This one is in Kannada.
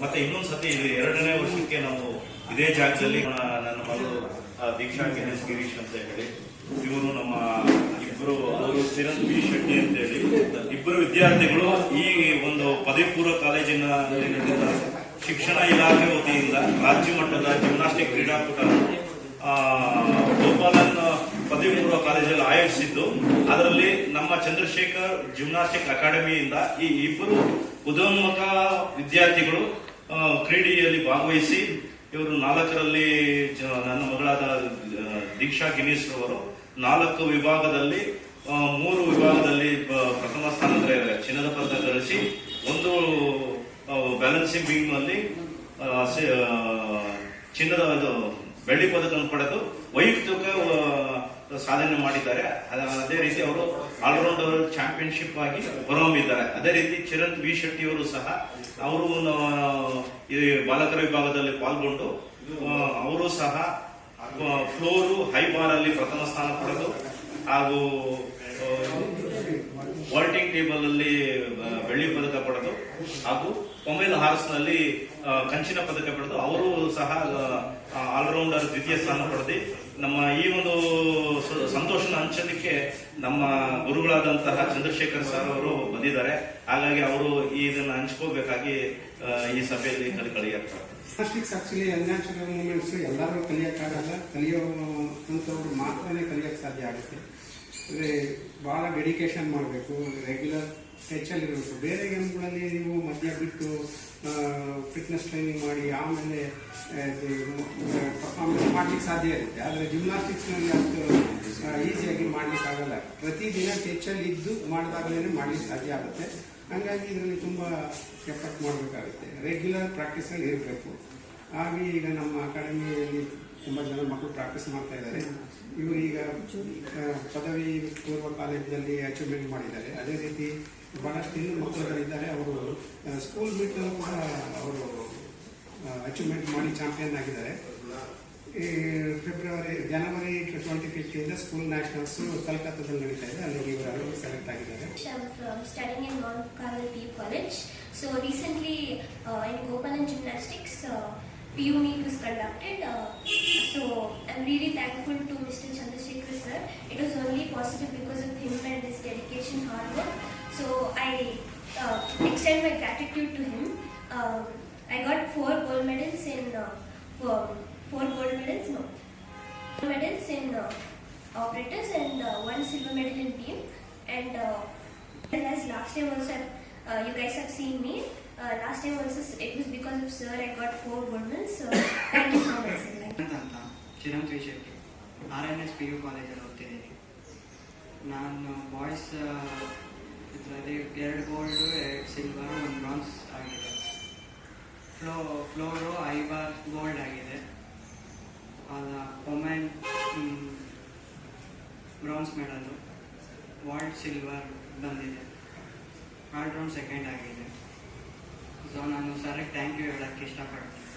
ಮತ್ತೆ ಇನ್ನೊಂದು ಸತಿ ಎರಡನೇ ವರ್ಷಕ್ಕೆ ನಾವು ಇದೇ ಜಾಗದಲ್ಲಿ ನನ್ನ ಮಗಳು ದೀಕ್ಷಾ ಗಿರೀಶ್ ಗಿರೀಶ್ ಅಂತ ಹೇಳಿ. ಇವರು ನಮ್ಮ ಇಬ್ಬರು ಅವರು ಚಿರಂತ್ ಶೆಟ್ಟಿ ಅಂತ ಹೇಳಿ. ಇಬ್ಬರು ವಿದ್ಯಾರ್ಥಿಗಳು ಈ ಒಂದು ಪದವಿ ಪೂರ್ವ ಕಾಲೇಜಿನ ಶಿಕ್ಷಣ ಇಲಾಖೆ ವತಿಯಿಂದ ರಾಜ್ಯ ಮಟ್ಟದ ಜಿಮ್ನಾಸ್ಟಿಕ್ ಕ್ರೀಡಾಕೂಟ ಪದವಿ ಪೂರ್ವ ಕಾಲೇಜಲ್ಲಿ ಆಯೋಜಿಸಿದ್ದು. ಅದರಲ್ಲಿ ನಮ್ಮ ಚಂದ್ರಶೇಖರ್ ಜಿಮ್ನಾಸ್ಟಿಕ್ ಅಕಾಡೆಮಿಯಿಂದ ಈ ಇಬ್ಬರು ಉದೋನ್ಮುಖ ವಿದ್ಯಾರ್ಥಿಗಳು ಕ್ರೀಡೆಯಲ್ಲಿ ಭಾಗವಹಿಸಿ ಇವರು ನಾಲ್ಕರಲ್ಲಿ ನನ್ನ ಮಗಳಾದ ದೀಕ್ಷಾ ಗಿನೀಶ್ ಅವರು ನಾಲ್ಕು ವಿಭಾಗದಲ್ಲಿ ಮೂರು ವಿಭಾಗದಲ್ಲಿ ಪ್ರಥಮ ಸ್ಥಾನ ಚಿನ್ನದ ಪದಕ ಗಳಿಸಿ ಒಂದು ಬ್ಯಾಲೆನ್ಸಿಂಗ್ ಬೀಮ್ ಅಲ್ಲಿ ಚಿನ್ನದ ಬೆಳ್ಳಿ ಪದಕವನ್ನು ಪಡೆದು ವೈಯಕ್ತಿಕ ಸಾಧನೆ ಮಾಡಿದ್ದಾರೆ. ಅದೇ ರೀತಿ ಅವರು ಆಲ್ರೌಂಡರ್ ಚಾಂಪಿಯನ್ಶಿಪ್ ಆಗಿ ಹೊರಹೊಮ್ಮಿದ್ದಾರೆ. ಅದೇ ರೀತಿ ಚಿರಂತ್ ವಿ ಶೆಟ್ಟಿ ಅವರು ಸಹ ಅವರು ಬಾಲಕರ ವಿಭಾಗದಲ್ಲಿ ಪಾಲ್ಗೊಂಡು ಅವರು ಸಹ ಫ್ಲೋರು ಹೈ ಬಾರ್ ಅಲ್ಲಿ ಪ್ರಥಮ ಸ್ಥಾನ ಪಡೆದು ಹಾಗೂ ವಾಲ್ಟಿಂಗ್ ಟೇಬಲ್ ಅಲ್ಲಿ ಬೆಳ್ಳಿ ಪದಕ ಪಡೆದು ಹಾಗೂ ಪೊಮೆಲ್ ಹಾರ್ಸ್ನಲ್ಲಿ ಕಂಚಿನ ಪದಕ ಪಡೆದು ಅವರು ಸಹ ಆಲ್ರೌಂಡರ್ ದ್ವಿತೀಯ ಸ್ಥಾನ ಪಡೆದು ನಮ್ಮ ಈ ಒಂದು ಸಂತೋಷನ ಹಂಚಲಿಕ್ಕೆ ನಮ್ಮ ಗುರುಗಳಾದಂತಹ ಚಂದ್ರಶೇಖರ್ ಸರ್ ಅವರು ಬಂದಿದ್ದಾರೆ. ಹಾಗಾಗಿ ಅವರು ಇದನ್ನ ಹಂಚ್ಕೋಬೇಕಾಗಿ ಈ ಸಭೆಯಲ್ಲಿ ಕಲಿಕಳಿಯಾಗ್ತಾರೆ ಪ್ಲಾಸ್ಟಿಕ್ಸ್ ಆಕ್ಚುಲಿ ಅನ್ಯಾಚುರಲ್ ಮೂಮೆಂಟ್ಸ್ ಎಲ್ಲರೂ ಕಲಿಯೋಕ್ಕಾಗಲ್ಲ ಕಲಿಯೋ ಅಂತವ್ರು ಮಾತ್ರನೇ ಕಲಿಯೋಕ್ಕೆ ಸಾಧ್ಯ ಆಗುತ್ತೆ. ಅಂದರೆ ಭಾಳ ಡೆಡಿಕೇಶನ್ ಮಾಡಬೇಕು ರೆಗ್ಯುಲರ್ ಟೆಚ್ಚಲ್ಲಿ ಇರಬೇಕು. ಬೇರೆ ಗೇಮ್ಗಳಲ್ಲಿ ನೀವು ಮಧ್ಯ ಬಿಟ್ಟು ಫಿಟ್ನೆಸ್ ಟ್ರೈನಿಂಗ್ ಮಾಡಿ, ಆಮೇಲೆ ಪರ್ಫಾರ್ಮೆನ್ಸ್ ಮಾಡ್ಲಿಕ್ಕೆ ಸಾಧ್ಯ ಇರುತ್ತೆ. ಆದರೆ ಜಿಮ್ನಾಸ್ಟಿಕ್ಸ್ನಲ್ಲಿ ಅಷ್ಟು ಈಸಿಯಾಗಿ ಮಾಡಲಿಕ್ಕಾಗಲ್ಲ ಪ್ರತಿದಿನ ಟೆಚ್ಚಲ್ಲಿ ಇದ್ದು ಮಾಡಿದಾಗಲೇ ಮಾಡ್ಲಿಕ್ಕೆ ಸಾಧ್ಯ ಆಗುತ್ತೆ. ಹಾಗಾಗಿ ಇದರಲ್ಲಿ ತುಂಬ ಎಫರ್ಟ್ ಮಾಡಬೇಕಾಗುತ್ತೆ. ರೆಗ್ಯುಲರ್ ಪ್ರಾಕ್ಟೀಸಲ್ಲಿ ಇರಬೇಕು. ಹಾಗೆ ಈಗ ನಮ್ಮ ಅಕಾಡೆಮಿಯಲ್ಲಿ ತುಂಬ ಜನ ಮಕ್ಕಳು ಪ್ರಾಕ್ಟೀಸ್ ಮಾಡ್ತಾ ಇದ್ದಾರೆ. ಇವರು ಈಗ ಪದವಿ ಪೂರ್ವ ಕಾಲೇಜಿನಲ್ಲಿ ಅಚೀವ್ಮೆಂಟ್ ಮಾಡಿದ್ದಾರೆ. ಅದೇ ರೀತಿ ಬಹಳಷ್ಟು ಇನ್ನೂ ಮಕ್ಕಳುಗಳಿದ್ದಾರೆ. ಅವರು ಸ್ಕೂಲ್ ಮೀಟ್ನಲ್ಲೂ ಕೂಡ ಅವರು ಅಚೀವ್ಮೆಂಟ್ ಮಾಡಿ ಚಾಂಪಿಯನ್ ಆಗಿದ್ದಾರೆ. ಈ ಫೆಬ್ರವರಿ ಜನವರಿ ಟ್ವೆಂಟಿ ಫಿಫ್ಟಿಯಿಂದ ಸ್ಕೂಲ್ ನ್ಯಾಷನಲ್ಸ್ ಕಲ್ಕತ್ತಾದಲ್ಲಿ ನಡೀತಾ ಇದೆ. ಅಲ್ಲಿಗೆ ಇವರು ಸೆಲೆಕ್ಟ್ ಆಗಿದ್ದಾರೆ. Studying in Carmel PU College. So recently uh, PU meet was conducted. Uh, so I'm really thankful to Mr. Chandrasekhar sir. It was only possible because of him and his dedication, hard work. So I uh, extend my gratitude to him. Um I got four gold medals in uh, four, gold medals. No, four medals in uh, operators and uh, one silver medal in beam. And uh, as last time also, uh, you guys have seen me. Uh, last time also, it was because of sir I got four gold medals. So thank you. so. ಅಂತ Chiranth R N S P U ಕಾಲೇಜಲ್ಲಿ ಓದ್ತಿದ್ದೀನಿ. ನಾನು ಬಾಯ್ಸ್ ಇದರಲ್ಲಿ ಎರಡು ಗೋಲ್ಡು ಎರಡು ಸಿಲ್ವರ್ ಒಂದು ಬ್ರಾನ್ಸ್ ಆಗಿದೆ. ಫ್ಲೋ ಫ್ಲೋರು ಐಬಾರ್ ಗೋಲ್ಡ್ ಆಗಿದೆ. Women bronze medal world silver ಬಂದಿದೆ. ಆಲ್ ರೌಂಡ್ ಸೆಕೆಂಡ್ ಆಗಿದೆ. ಸೊ ನಾನು ಸರ್ಗೆ ಥ್ಯಾಂಕ್ ಯು ಹೇಳೋಕ್ಕೆ ಇಷ್ಟಪಡ್ತೀನಿ.